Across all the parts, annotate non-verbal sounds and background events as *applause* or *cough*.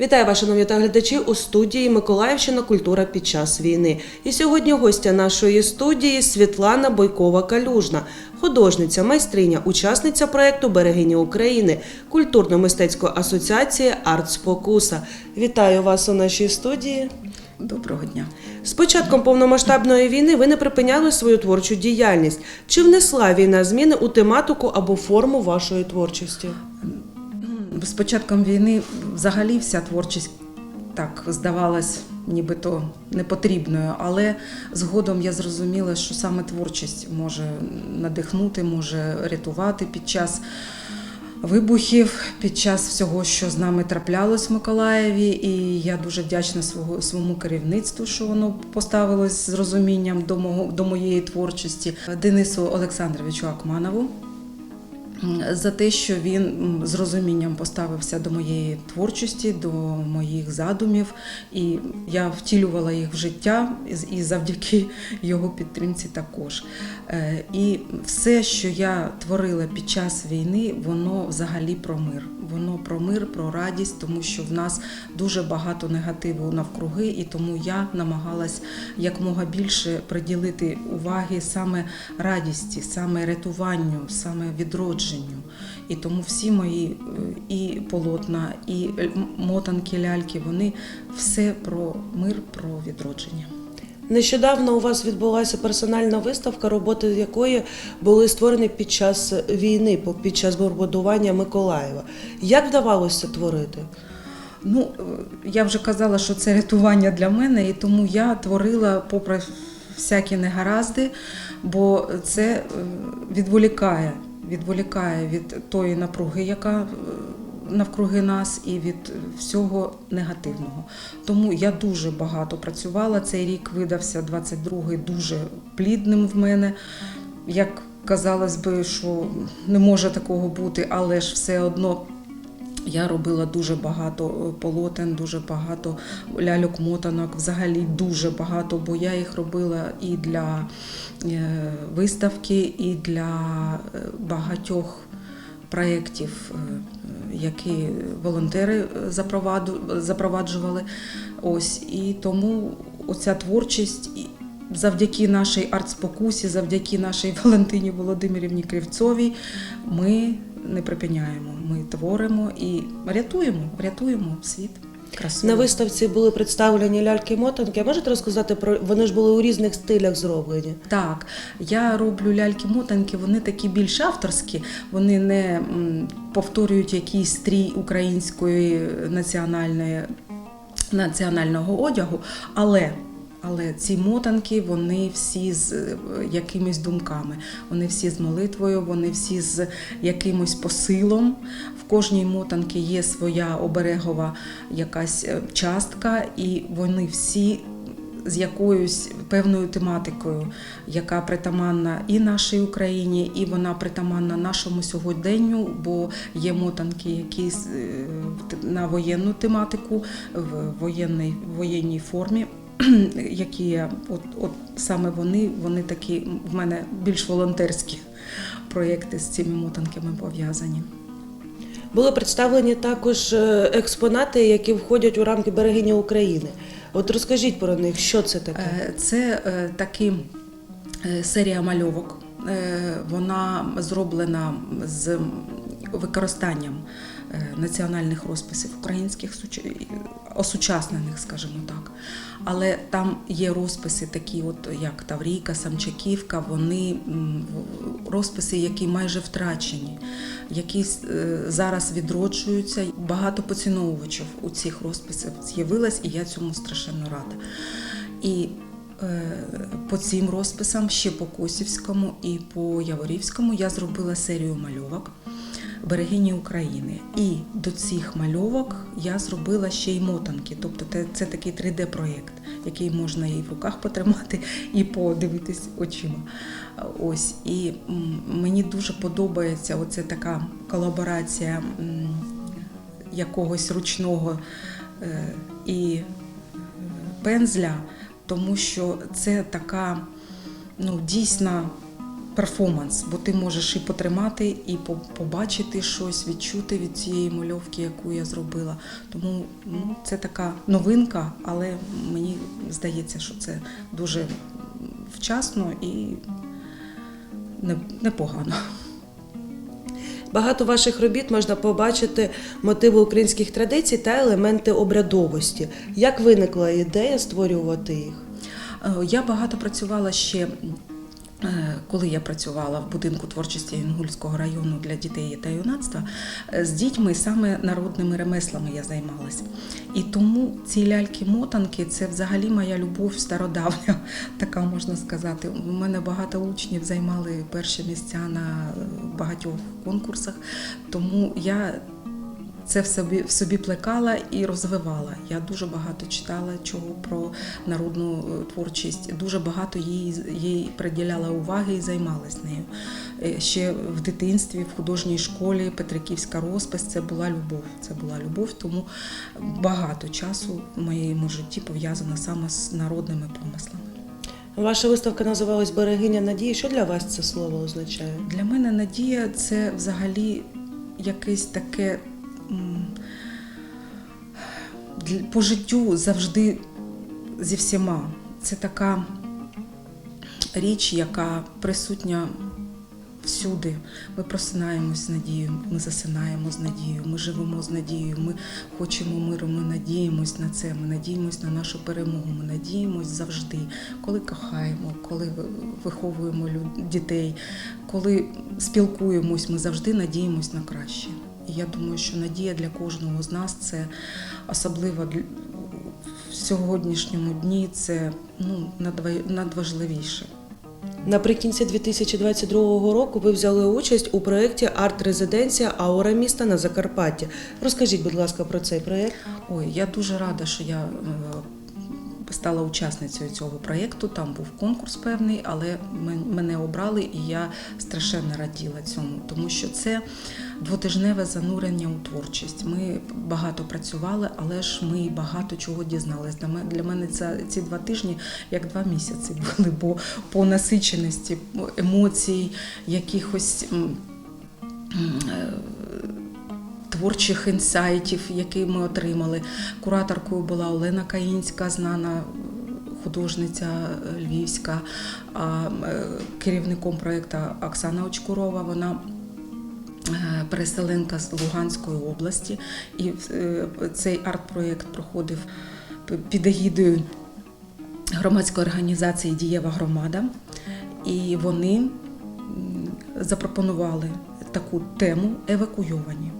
Вітаю вас, шановні та глядачі у студії Миколаївщина Культура під час війни. І сьогодні гостя нашої студії Світлана Бойкова Калюжна, художниця, майстриня, учасниця проєкту Берегиня України культурно-мистецької асоціації Арт Спокуса. Вітаю вас у нашій студії. Доброго дня. З початком повномасштабної війни ви не припиняли свою творчу діяльність. Чи внесла війна зміни у тематику або форму вашої творчості? З початком війни взагалі вся творчість так здавалась нібито непотрібною, але згодом я зрозуміла, що саме творчість може надихнути, може рятувати під час вибухів, під час всього, що з нами траплялось в Миколаєві. І я дуже вдячна свого, своєму керівництву, що воно поставилось з розумінням до, мого, до моєї творчості. Денису Олександровичу Акманову. За те, що він з розумінням поставився до моєї творчості, до моїх задумів, і я втілювала їх в життя і завдяки *laughs* його підтримці також. Е, І все, що я творила під час війни, воно взагалі про мир. Воно про мир, про радість, тому що в нас дуже багато негативу навкруги, і тому я намагалась якмога більше приділити уваги саме радісті, саме рятуванню, саме відродженню. І тому всі мої е, і полотна, і е, мотанки, ляльки, вони все про мир, про відродження. Нещодавно у вас відбулася персональна виставка, роботи якої були створені під час війни, під час бомбардування Миколаєва. Як вдавалося творити? Ну, е, я вже казала, що це рятування для мене, і тому я творила попри всякі негаразди, бо це відволікає, відволікає від тої напруги, яка е, навкруги нас, і від всього негативного. Тому я дуже багато працювала. Цей рік видався 22-й дуже плідним в мене. Як казалось би, що не може такого бути, але ж все одно я робила дуже багато е, полотен, дуже багато ляльок-мотанок, взагалі дуже багато, бо я їх робила і для е, виставки, і для е, багатьох проєктів, які волонтери запроваджували. Ось і тому оця творчість. Завдяки нашій артспокусі, завдяки нашій *laughs* Валентині Володимирівні Кривцовій, ми не припиняємо. Ми творимо і рятуємо, рятуємо світ. Красою. На виставці були представлені ляльки-мотанки. Можете розказати про вони ж були у різних стилях зроблені? Так, я роблю ляльки-мотанки, вони такі більш авторські, вони не повторюють якийсь стрій української національної, національного одягу, але. Але ці мотанки, вони всі з е, якимись думками, вони всі з молитвою, вони всі з якимось посилом. В кожній мотанки є своя оберегова якась е, частка, і вони всі з якоюсь певною тематикою, яка притаманна і нашій Україні, і вона притаманна нашому сьогоденню, бо є мотанки, які е, на воєнну тематику в воєнній, воєнній формі. *clears throat* Які от, от саме вони, вони такі в мене більш волонтерські проєкти з цими мотанками пов'язані. Були представлені також е, експонати, які входять у рамки берегині України. От розкажіть про них, що це таке? Е, Це е, такі серія мальовок. Вона зроблена з використанням національних розписів українських осучаснених, скажімо так. Але там є розписи, такі, от як Таврійка, Самчаківка, вони розписи, які майже втрачені, які е, зараз відроджуються. Багато поціновувачів у цих розписах з'явилось, і я цьому страшенно рада. І е, по цим розписам, ще по Косівському і по Яворівському, я зробила серію мальовок берегині України. І до цих мальовок я зробила ще й мотанки. Тобто це, це такий 3D-проєкт, який можна і в руках потримати, *laughs* і подивитись очима. Ось. І мені дуже подобається оце така колаборація якогось ручного е, і пензля, тому що це така ну, дійсна перформанс, бо ти можеш і потримати, і побачити щось, відчути від цієї мальовки, яку я зробила. Тому ну, це така новинка, але мені здається, що це дуже вчасно і непогано. Багато ваших робіт можна побачити мотиви українських традицій та елементи обрядовості. Як виникла ідея створювати їх? Е, Я багато працювала ще. Е, Коли я працювала в будинку творчості Інгульського району для дітей та юнацтва, е, з дітьми саме народними ремеслами я займалася. І тому ці ляльки-мотанки це взагалі моя любов стародавня, *laughs* така можна сказати. У мене багато учнів займали перші місця на е, багатьох конкурсах, тому я це в собі, в собі плекала і розвивала. Я дуже багато читала чого про народну е, творчість, дуже багато їй, їй приділяла уваги і займалась нею. Е, Ще в дитинстві, в художній школі Петриківська розпис це була любов. Це була любов, тому багато часу в моєму житті пов'язано саме з народними помислами. Ваша виставка називалась Берегиня надії. Що для вас це слово означає? Для мене надія це взагалі якесь таке по життю завжди зі всіма. Це така річ, яка присутня всюди. Ми просинаємось з надією, ми засинаємо з надією, ми живемо з надією, ми хочемо миру, ми надіємось на це, ми надіємось на нашу перемогу, ми надіємось завжди, коли кохаємо, коли виховуємо дітей, коли спілкуємось, ми завжди надіємось на краще. І я думаю, що надія для кожного з нас це особливо в сьогоднішньому дні це ну, надва- надважливіше. Наприкінці 2022 року ви взяли участь у проєкті Арт-резиденція Аура міста на Закарпатті. Розкажіть, будь ласка, про цей проєкт. Ой, я дуже рада, що я е, стала учасницею цього проєкту. Там був конкурс певний, але мене обрали, і я страшенно раділа цьому, тому що це двотижневе занурення у творчість. Ми багато працювали, але ж ми багато чого дізнались. Для мене, ці два тижні як два місяці були, бо по насиченості емоцій, якихось. Творчих інсайтів, які ми отримали. Кураторкою була Олена Каїнська, знана художниця львівська, е, керівником проєкту Оксана Очкурова. Вона е, переселенка з Луганської області. І е, цей арт-проєкт проходив під егідою громадської організації Дієва громада. І вони запропонували таку тему евакуйовані.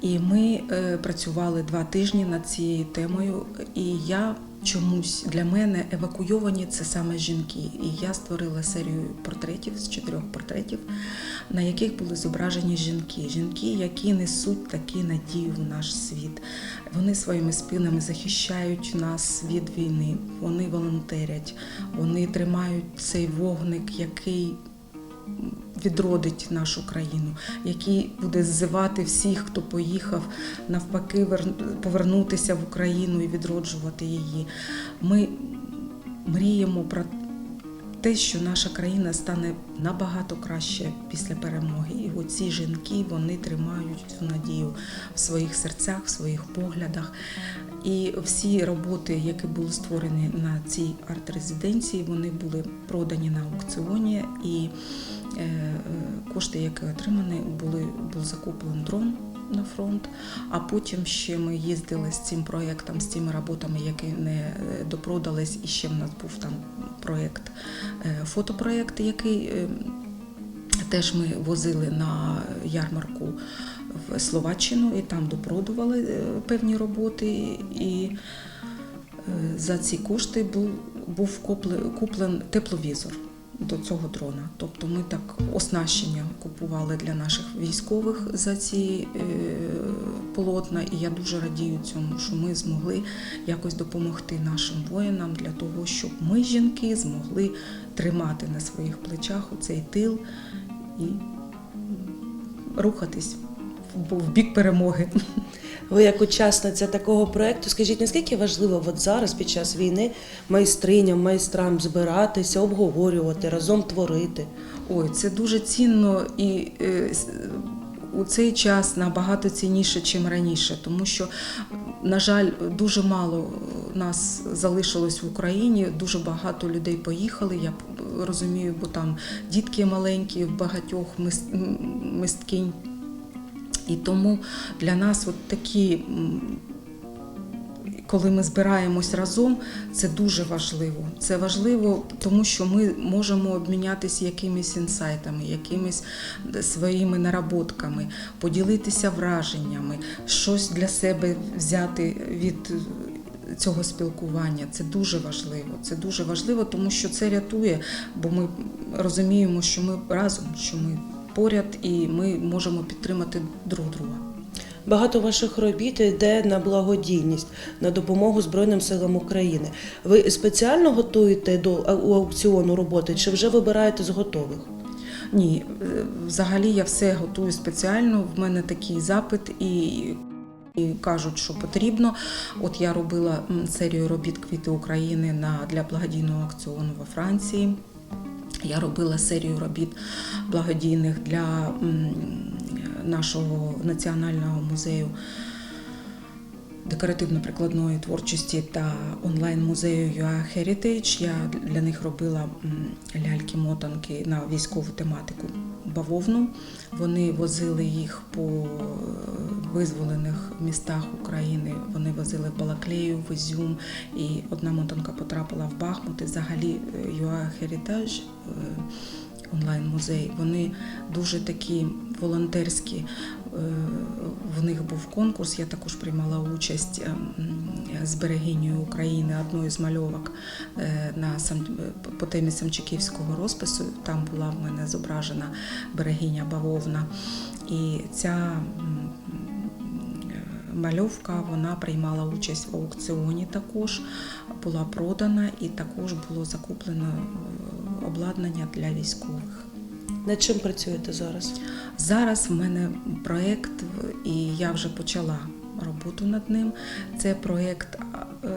І ми е, працювали два тижні над цією темою. І я чомусь для мене евакуйовані це саме жінки. І я створила серію портретів з чотирьох портретів, на яких були зображені жінки. Жінки, які несуть такі надію в наш світ. Вони своїми спинами захищають нас від війни. Вони волонтерять, вони тримають цей вогник, який відродить нашу країну, який буде ззивати всіх, хто поїхав навпаки, вер- повернутися в Україну і відроджувати її. Ми мріємо про те, що наша країна стане набагато краще після перемоги. І оці жінки вони тримають цю надію в своїх серцях, в своїх поглядах. І всі роботи, які були створені на цій арт-резиденції, вони були продані на аукціоні, і кошти, які отримані, були був закуплений дрон на фронт. А потім ще ми їздили з цим проєктом, з цими роботами, які не е, допродались. І ще в нас був там проєкт, е, фотопроєкт, який е, теж ми возили на ярмарку в Словаччину і там допродували е, певні роботи. І е, за ці кошти був, був купле- куплений тепловізор до цього дрона. Тобто ми так оснащення купували для наших військових за ці е, полотна, і я дуже радію цьому, що ми змогли якось допомогти нашим воїнам для того, щоб ми, жінки, змогли тримати на своїх плечах оцей тил і рухатись в- бік перемоги. Ви як учасниця такого проєкту, скажіть, наскільки важливо от зараз, під час війни, майстриням, майстрам збиратися, обговорювати, разом творити? Ой, це дуже цінно і е, у цей час набагато цінніше, ніж раніше, тому що, на жаль, дуже мало нас залишилось в Україні. Дуже багато людей поїхали. Я розумію, бо там дітки маленькі, багатьох мис- м, мисткинь. І тому для нас от такі коли ми збираємось разом, це дуже важливо. Це важливо, тому що ми можемо обмінятися якимись інсайтами, якимись своїми наработками, поділитися враженнями, щось для себе взяти від цього спілкування. Це дуже важливо. Це дуже важливо, тому що це рятує, бо ми розуміємо, що ми разом, що ми поряд і ми можемо підтримати друг друга. Багато ваших робіт йде на благодійність, на допомогу Збройним силам України. Ви спеціально готуєте до аукціону роботи чи вже вибираєте з готових? Ні, е, взагалі я все готую спеціально. В мене такий запит і. І кажуть, що потрібно. От я робила серію робіт Квіти України на для благодійного аукціону во Франції. Я робила серію робіт благодійних для нашого національного музею декоративно-прикладної творчості та онлайн-музею UA Heritage. Я для них робила ляльки-мотанки на військову тематику бавовну. Вони возили їх по е, визволених містах України. Вони возили в Балаклею, в Ізюм, і одна мотанка потрапила в Бахмут. І взагалі Юа UA Heritage е, онлайн-музей. Вони дуже такі волонтерські. Е, В них був конкурс. Я також приймала участь ем, з берегинею України одної з мальовок е, на сам по темі Самчиківського розпису. Там була в мене зображена берегиня бавовна. І ця е, мальовка вона приймала участь в аукціоні також, була продана і також було закуплено е, обладнання для військових. Над чим працюєте зараз? Зараз в мене проєкт, і я вже почала роботу над ним. Це проєкт е,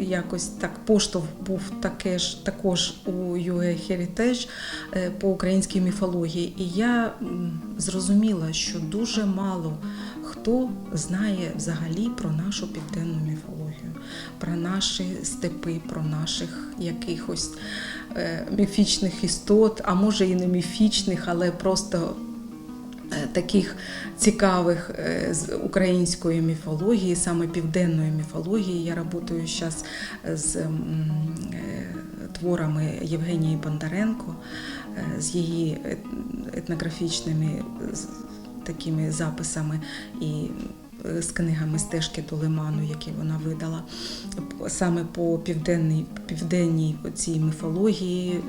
якось так поштовх був таке ж також у UA Heritage е, по українській міфології. І я зрозуміла, що дуже мало хто знає взагалі про нашу південну міфологію, про наші степи, про наших якихось е, міфічних істот, а може і не міфічних, але просто е, таких цікавих е, з української міфології, саме південної міфології. Я працюю зараз з творами Євгенії Бондаренко, з її етнографічними такими записами і з книгами стежки до лиману, які вона видала, саме по південній, південній цій міфології, е,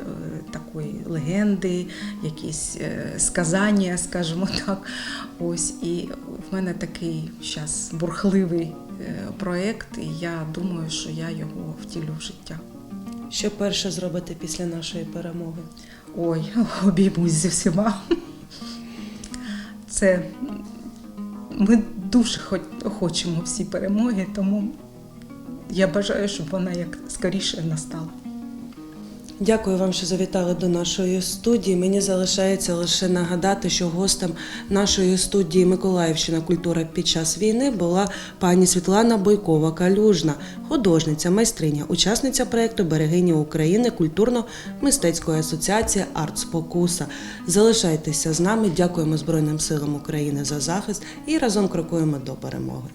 такої легенди, якісь е, сказання, скажімо так. Ось і в мене такий зараз бурхливий е, проєкт, і я думаю, що я його втілю в життя. Що перше зробите після нашої перемоги? Ой, обіймусь зі всіма. Це ми дуже хо- хочемо всі перемоги, тому я бажаю, щоб вона як скоріше настала. Дякую вам, що завітали до нашої студії. Мені залишається лише нагадати, що гостем нашої студії Миколаївщина культура під час війни була пані Світлана Бойкова Калюжна, художниця, майстриня, учасниця проєкту Берегині України культурно-мистецької асоціації Арт Спокуса. Залишайтеся з нами. Дякуємо Збройним силам України за захист і разом крокуємо до перемоги.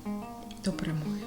До перемоги.